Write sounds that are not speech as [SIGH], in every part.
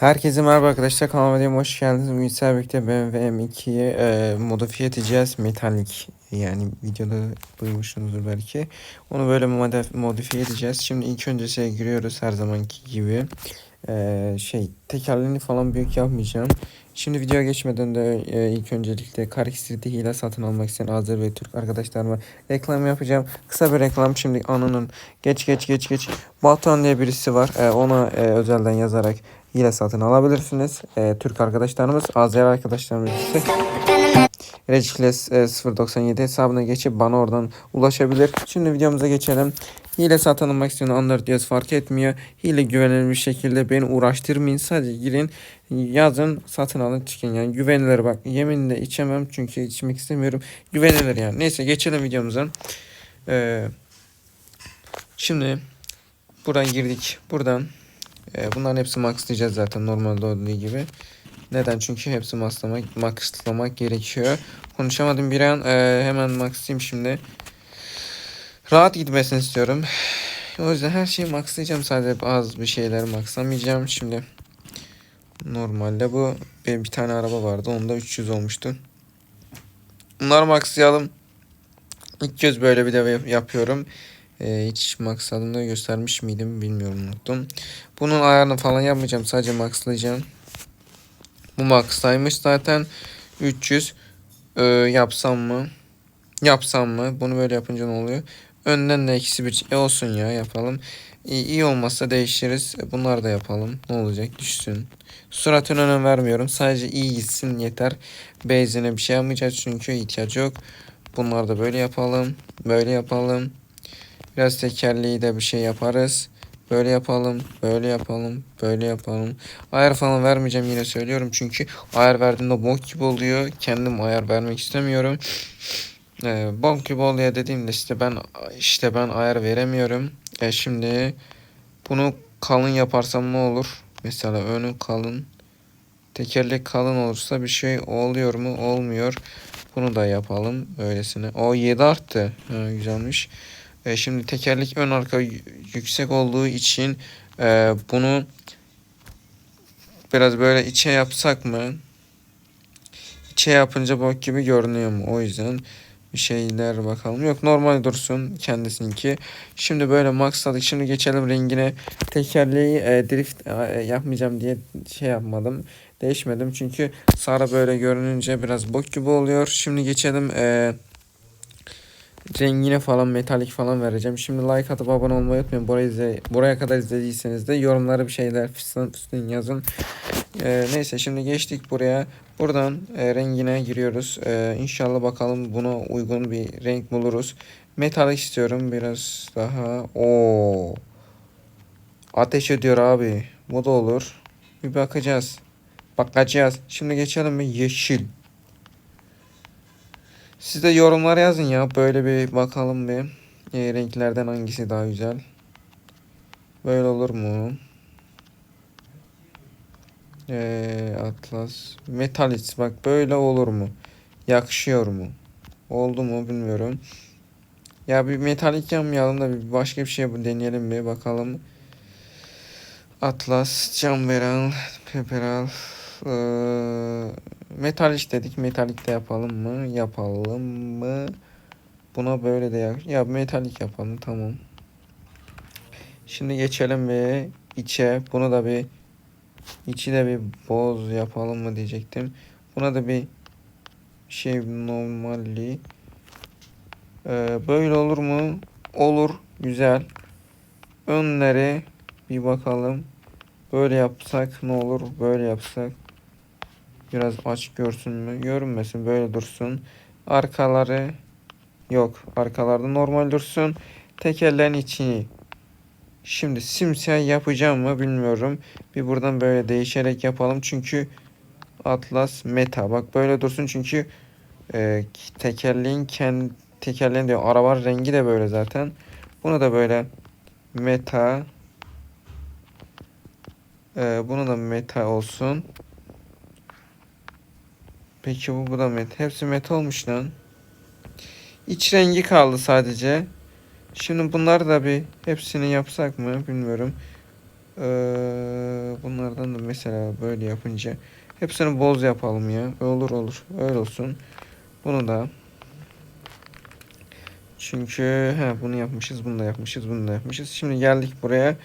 Herkese merhaba arkadaşlar kanalıma hoş geldiniz. Bugün sizlerle birlikte BMW M2'yi e, modifiye edeceğiz. Metalik yani videoda duymuşsunuzdur belki. Onu böyle modif modifiye edeceğiz. Şimdi ilk önce şeye giriyoruz her zamanki gibi. E, şey tekerlerini falan büyük yapmayacağım. Şimdi videoya geçmeden de e, ilk öncelikle Car Xstreet'te hile satın almak isteyen Azeri ve Türk arkadaşlarıma reklam yapacağım. Kısa bir reklam şimdi anının geç geç geç geç Batuhan diye birisi var. E, ona e, özelden yazarak hile satın alabilirsiniz. E, Türk arkadaşlarımız, Azeri arkadaşlarımız ise Regicles e, 097 hesabına geçip bana oradan ulaşabilir. Şimdi videomuza geçelim. Hile satın almak isteyen anlar diyoruz fark etmiyor. Hile güvenilir bir şekilde beni uğraştırmayın. Sadece girin yazın satın alın çıkın yani güvenilir bak yeminle içemem çünkü içmek istemiyorum. Güvenilir yani. Neyse geçelim videomuza. Ee, şimdi buradan girdik. Buradan e, bunların hepsi maxlayacağız zaten normalde olduğu gibi. Neden? Çünkü hepsi maxlamak, maxlamak gerekiyor. Konuşamadım bir an. E, hemen maxlayayım şimdi. Rahat gitmesini istiyorum. O yüzden her şeyi maxlayacağım. Sadece az bir şeyleri maxlamayacağım. Şimdi normalde bu benim bir tane araba vardı. Onda 300 olmuştu. Bunları maxlayalım. İlk göz böyle bir de yapıyorum. Ee, hiç maxladığımda göstermiş miydim bilmiyorum unuttum. Bunun ayarını falan yapmayacağım. Sadece maxlayacağım. Bu maxlaymış zaten. 300 ee, yapsam mı? Yapsam mı? Bunu böyle yapınca ne oluyor? Önden de eksi bir e olsun ya yapalım. İyi, iyi olmazsa değiştiririz. E, bunlar da yapalım. Ne olacak? Düşsün. Suratına önem vermiyorum. Sadece iyi gitsin yeter. Benzine bir şey yapmayacağız çünkü ihtiyacı yok. Bunlar da böyle yapalım. Böyle yapalım. Biraz tekerleği de bir şey yaparız. Böyle yapalım, böyle yapalım, böyle yapalım. Ayar falan vermeyeceğim yine söylüyorum çünkü ayar verdiğimde bok gibi oluyor. Kendim ayar vermek istemiyorum. Ee, bok gibi oluyor dediğimde işte ben işte ben ayar veremiyorum. E şimdi bunu kalın yaparsam ne olur? Mesela önü kalın. Tekerlek kalın olursa bir şey oluyor mu? Olmuyor. Bunu da yapalım öylesine. O 7 arttı. Ha, güzelmiş. E, şimdi tekerlek ön arka yüksek olduğu için e, bunu biraz böyle içe yapsak mı? İçe yapınca bok gibi görünüyor mu? O yüzden bir şeyler bakalım. Yok normal dursun kendisininki. Şimdi böyle maxladık. Şimdi geçelim rengine. Tekerleği e, drift e, yapmayacağım diye şey yapmadım. Değişmedim çünkü sarı böyle görününce biraz bok gibi oluyor. Şimdi geçelim eee rengine falan metalik falan vereceğim. Şimdi like atıp abone olmayı unutmayın. Burayı izle, buraya kadar izlediyseniz de yorumlara bir şeyler fısın fısın yazın. Ee, neyse şimdi geçtik buraya. Buradan e, rengine giriyoruz. Ee, inşallah bakalım buna uygun bir renk buluruz. Metalik istiyorum biraz daha. O Ateş ediyor abi. Bu da olur. Bir bakacağız. Bakacağız. Şimdi geçelim bir yeşil. Siz de yorumlara yazın ya. Böyle bir bakalım bir. E, renklerden hangisi daha güzel. Böyle olur mu? E, Atlas. Metalis. Bak böyle olur mu? Yakışıyor mu? Oldu mu bilmiyorum. Ya bir metalik yapmayalım da bir başka bir şey deneyelim bir bakalım. Atlas, cam veren, peperal, ee, metalik dedik. Metalik de yapalım mı? Yapalım mı? Buna böyle de yap. Ya metalik yapalım tamam. Şimdi geçelim ve içe bunu da bir içi de bir boz yapalım mı diyecektim. Buna da bir şey normali. Ee, böyle olur mu? Olur. Güzel. Önleri bir bakalım. Böyle yapsak ne olur? Böyle yapsak. Biraz aç görsün mü? Görünmesin. Böyle dursun. Arkaları yok. Arkalarda normal dursun. Tekerlerin içini Şimdi simsiyah yapacağım mı bilmiyorum. Bir buradan böyle değişerek yapalım. Çünkü Atlas Meta. Bak böyle dursun çünkü e, tekerleğin kendi tekerleğin diyor. Araba rengi de böyle zaten. Bunu da böyle Meta ee, bunu da meta olsun. Peki bu, bu da meta. Hepsi meta olmuş lan. İç rengi kaldı sadece. Şimdi bunları da bir hepsini yapsak mı bilmiyorum. Ee, bunlardan da mesela böyle yapınca hepsini boz yapalım ya. Olur olur. Öyle olsun. Bunu da çünkü he, bunu yapmışız, bunu da yapmışız, bunu da yapmışız. Şimdi geldik buraya.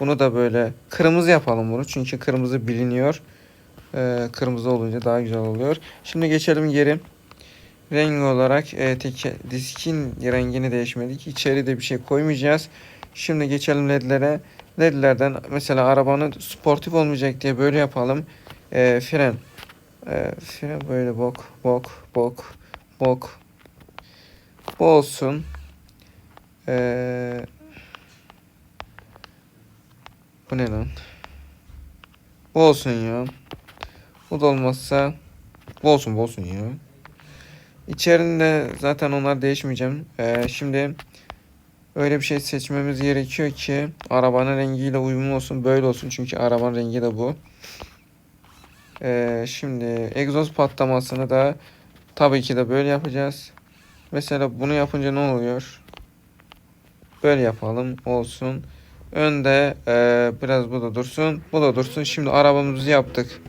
Bunu da böyle kırmızı yapalım bunu. Çünkü kırmızı biliniyor. Ee, kırmızı olunca daha güzel oluyor. Şimdi geçelim geri. Renk olarak e, teke, diskin rengini değişmedik. İçeri de bir şey koymayacağız. Şimdi geçelim ledlere. Ledlerden mesela arabanın sportif olmayacak diye böyle yapalım. E, fren. E, fren böyle bok bok bok bok. Bu olsun. E, bu ne lan? Bu olsun ya. Bu da olmazsa bu olsun bu olsun ya. İçerinde zaten onlar değişmeyeceğim. Ee, şimdi öyle bir şey seçmemiz gerekiyor ki arabanın rengiyle uyumlu olsun. Böyle olsun çünkü arabanın rengi de bu. Ee, şimdi egzoz patlamasını da tabii ki de böyle yapacağız. Mesela bunu yapınca ne oluyor? Böyle yapalım olsun. Önde e, biraz bu da dursun. Bu da dursun. Şimdi arabamızı yaptık.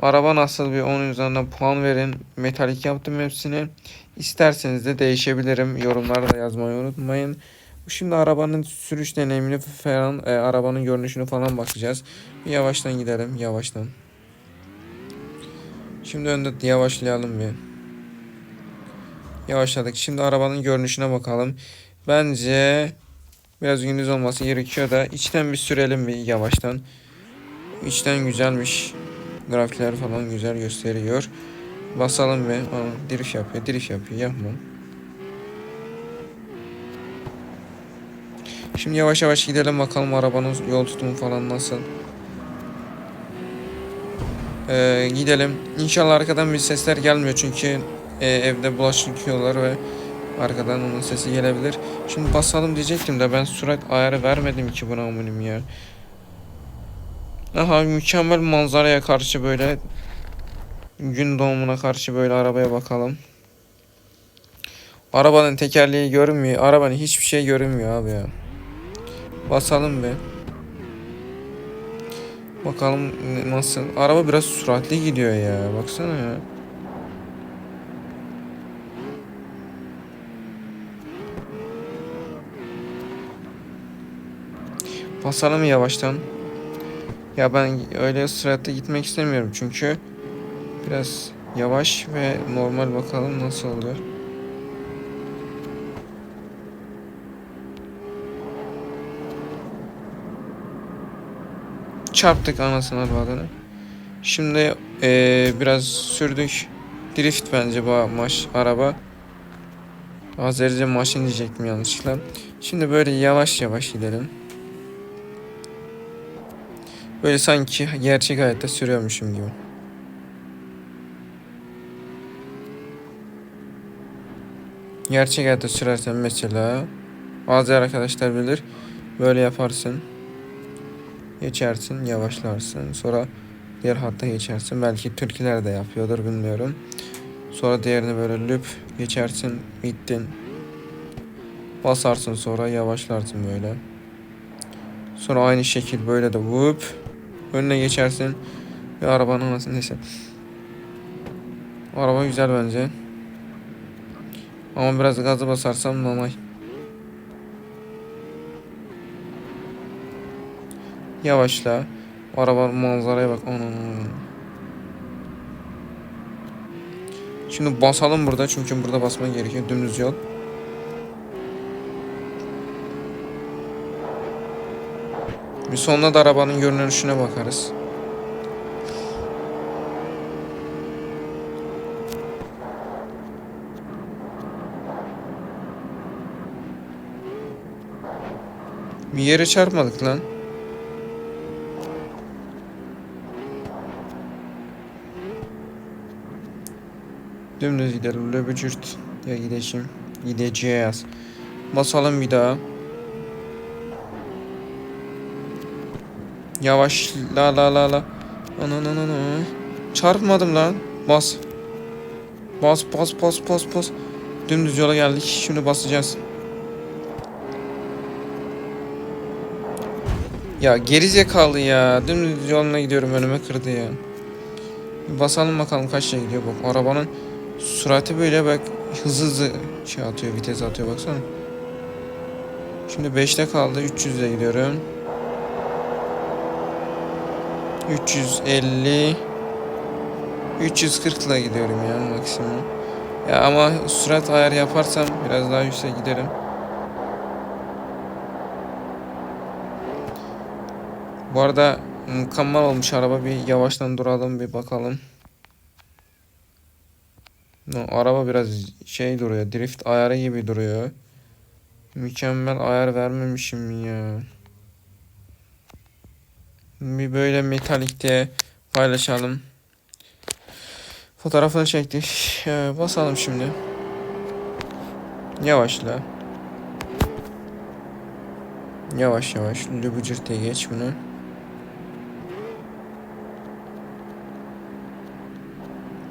Araba nasıl bir onun üzerinden puan verin. Metalik yaptım hepsini. İsterseniz de değişebilirim. Yorumlarda yazmayı unutmayın. Şimdi arabanın sürüş deneyimini falan, e, arabanın görünüşünü falan bakacağız. Bir yavaştan gidelim, yavaştan. Şimdi önde yavaşlayalım bir. Yavaşladık. Şimdi arabanın görünüşüne bakalım. Bence biraz gündüz olması gerekiyor da içten bir sürelim bir yavaştan. İçten güzelmiş. Grafikler falan güzel gösteriyor. Basalım ve drift yapıyor, drift yapıyor. Yapma. Şimdi yavaş yavaş gidelim bakalım arabanın yol tutumu falan nasıl. Ee, gidelim. İnşallah arkadan bir sesler gelmiyor çünkü e, evde bulaşık yıkıyorlar ve arkadan onun sesi gelebilir. Şimdi basalım diyecektim de ben sürat ayarı vermedim ki buna aminim ya. Aha mükemmel manzaraya karşı böyle gün doğumuna karşı böyle arabaya bakalım. Arabanın tekerleği görünmüyor. Arabanın hiçbir şey görünmüyor abi ya. Basalım be. Bakalım nasıl. Araba biraz süratli gidiyor ya. Baksana ya. Basalım yavaştan. Ya ben öyle süratle gitmek istemiyorum çünkü biraz yavaş ve normal bakalım nasıl oluyor. Çarptık anasını avradını. Şimdi eee, biraz sürdük. Drift bence bu maş araba. Azerice maşin diyecektim yanlışlıkla. Şimdi böyle yavaş yavaş gidelim. Böyle sanki gerçek hayatta sürüyormuşum gibi. Gerçek hayatta sürersen mesela bazı arkadaşlar bilir. Böyle yaparsın. Geçersin, yavaşlarsın. Sonra diğer hatta geçersin. Belki Türkler de yapıyordur bilmiyorum. Sonra diğerini böyle lüp geçersin. Bittin. Basarsın sonra yavaşlarsın böyle. Sonra aynı şekil böyle de vup önüne geçersin ve arabanın nasıl neyse. Araba güzel bence. Ama biraz gazı basarsam normal. Yavaşla. Araba manzaraya bak. Anan. Şimdi basalım burada çünkü burada basman gerekiyor. Dümdüz yol. Bir sonunda da arabanın görünüşüne bakarız. Bir yere çarpmadık lan. Dümdüz gidelim. Löbücürt. Ya gideceğim. Gideceğiz. Basalım bir daha. Yavaş la la la la. Ana ana ana. Çarpmadım lan. Bas. Bas bas bas bas bas. Dümdüz yola geldik. Şimdi basacağız. Ya geri zekalı ya. Dümdüz yoluna gidiyorum önüme kırdı ya. Basalım bakalım kaçta gidiyor bak. Arabanın sürati böyle bak hızlı hızlı şey atıyor vites atıyor baksana. Şimdi 5'te kaldı 300'de gidiyorum. 350 340 ile gidiyorum ya maksimum. Ya ama sürat ayar yaparsam biraz daha yüksek giderim. Bu arada mükemmel olmuş araba. Bir yavaştan duralım bir bakalım. No, araba biraz şey duruyor. Drift ayarı gibi duruyor. Mükemmel ayar vermemişim ya. Bir böyle metalikte paylaşalım. Fotoğrafını çektik. Ee, basalım şimdi. Yavaşla. Yavaş yavaş. Lübücürt'e geç bunu.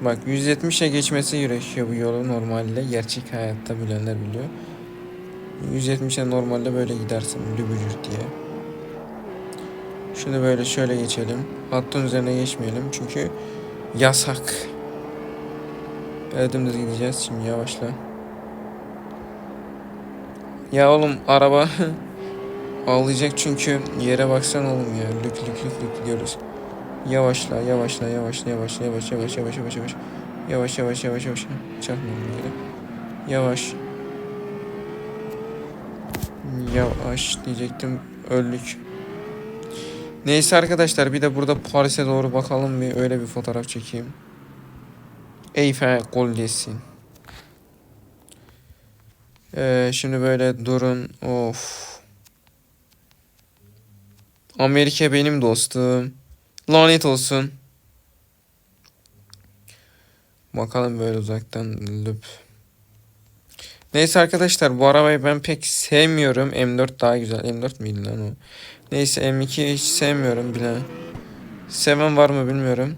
Bak 170'e geçmesi gerekiyor bu yolu normalde. Gerçek hayatta bilenler biliyor. 170'e normalde böyle gidersin lübücürt diye. Şunu böyle şöyle geçelim. Hattın üzerine geçmeyelim çünkü yasak. Dümdüz gideceğiz şimdi yavaşla. Ya oğlum araba [LAUGHS] ağlayacak çünkü yere baksan oğlum ya. Lük lük lük lük gidiyoruz. Yavaşla yavaşla yavaşla yavaşla yavaş yavaş yavaş yavaş yavaş. Yavaş yavaş yavaş yavaş. Çarpmayalım yere. Yavaş. Yavaş diyecektim. Öldük. Neyse arkadaşlar bir de burada Paris'e doğru bakalım bir öyle bir fotoğraf çekeyim. Eyfel Kulesi. Ee, şimdi böyle durun. Of. Amerika benim dostum. Lanet olsun. Bakalım böyle uzaktan lüp. Neyse arkadaşlar bu arabayı ben pek sevmiyorum. M4 daha güzel. M4 miydi lan o? Neyse M2 hiç sevmiyorum bile. Seven var mı bilmiyorum.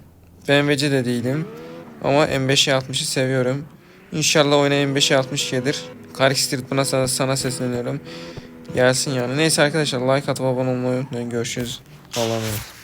BMW'ci de değilim. Ama M5'e 60'ı seviyorum. İnşallah oyuna M5'e 60 gelir. Karik Street buna sana, sana sesleniyorum. Gelsin yani. Neyse arkadaşlar like atıp abone olmayı unutmayın. Görüşürüz. Allah'a emanet.